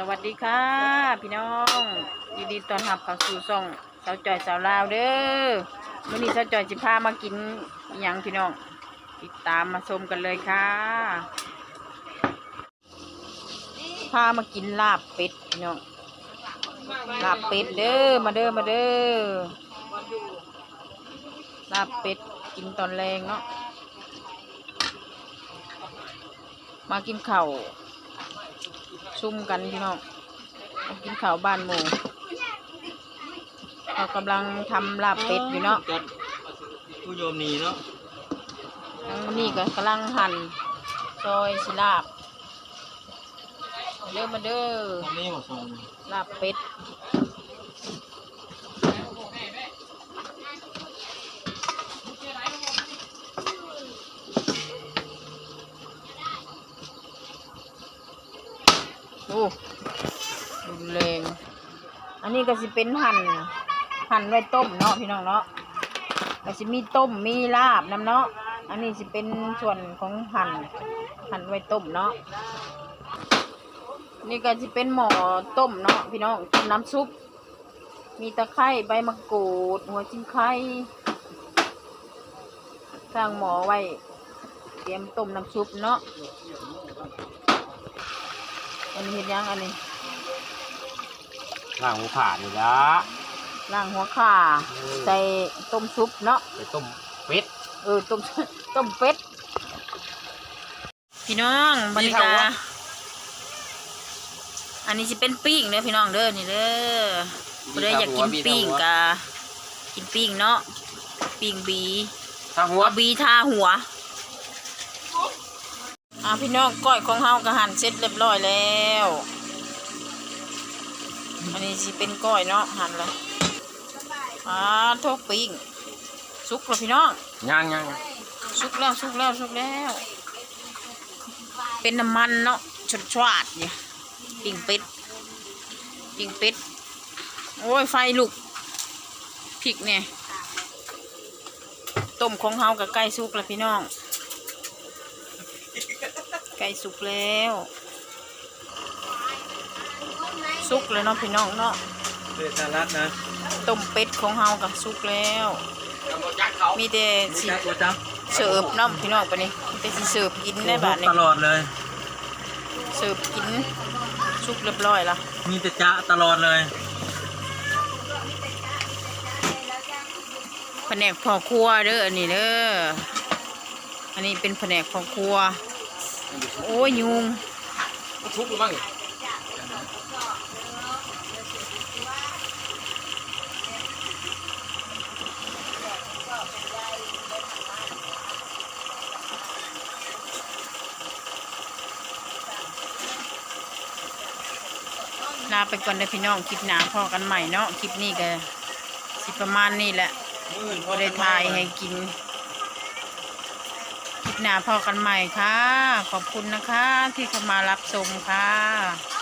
สวัสดีค่ะ พี่น้องยินดีต้อนรับเข้าสู่ช่องสาวจอยสาวลาวเด้อมื้อนี้สาวจอยสิพามากินอิหยังพี่น้อง ติดตามมาชมกันเลยค่ะพามากินลาบเป็ดพี่น้องลาบเป็ดเด้อมาเด้อมาเด้อลาบเป็ดกินตอนแรงเนาะมากินเข้า วซุ่มกันพี่น้องมากินข้าวบ้านหมูเรากำลังทำลาบเป็ดอยู่เนาะจัดผู้โยมนีเนาะทางนี้ก็กำลังหั่นซอยสิลาบมาเด้อมาเด้อตอนนี้มาส่งลาบเป็ด โอ้รุนแรง อันนี้ก็สิเป็นหั่น หั่นไว้ต้มเนาะพี่น้องเนาะก็สิมีต้มมีลาบน้ำเนาะ อันนี้สิเป็นส่วนของหั่น หั่นไว้ต้มเนาะ นี่ก็จะเป็นหม้อต้มเนาะพี่น้องต้มน้ำซุป มีตะไคร้ใบมะกรูด หัวจิ้งไข่สร้างหม้อไว้ เตรียมต้มน้ำซุปเนาะ อันนี้เห็นยังอันนี้ล่างหัวขาดนี่ละล่างหัวข่าใส่ต้มซุปเนาะไปต้มเป็ดเออต้มต้มเป็ดพี่น้องบรรนี่ยาเท่ากาศวะอันนี้จะเป็นปิ้งเด้อพี่น้องเด้อนี่เด้อผู้ใดอยากกินปิ้งกะกินปิ้งเนาะปิ้งบีทางหัวเอาบีทาหัว อ่าพี่น้องก้อยของเฮากระหั่นเสร็จเรียบร้อยแล้ว อันนี้สิเป็นก้อยเนาะหั่นเลยอ่าโทกปิ้งสุกแล้วพี่น้องย่างย่างสุกแล้วสุกแล้วสุกแล้ว เป็นน้ำมันเนาะชดชวาดเนี่ยปิ้งเป็ดปิ้งเป็ดโอ้ยไฟลุกพริกเนี่ยต้มของเฮากับไก่สุกแล้วพี่น้องไก่สุกแล้ว สุกเลยเนาะพี่น้องเนาะเลือดสลัดนะต้มเป็ดของเฮากับสุกแล้ว มีแต่สิจักตัวจักเสิร์ฟน้ำพี่น้องปะนี่มีแต่สิเสิร์ฟกินได้บาทนี่ตลอดเลย เสิร์ฟกินสุกเรียบร้อยละมีแต่จ้าตลอดเลยแผนกพ่อครัวเด้ออันนี้เด้ออันนี้เป็นแผนกพ่อครัว โอ้ยยุงทุบหรือมั้งลาไปก่อนเด้อพี่น้องคลิปหน้าพอกันใหม่เนาะคลิปนี้ก็สิประมาณนี้แหละมื่นก็ได้ทายให้กิน คลิปหน้าพอกันใหม่ค่ะ ขอบคุณนะคะที่เข้ามารับชมค่ะ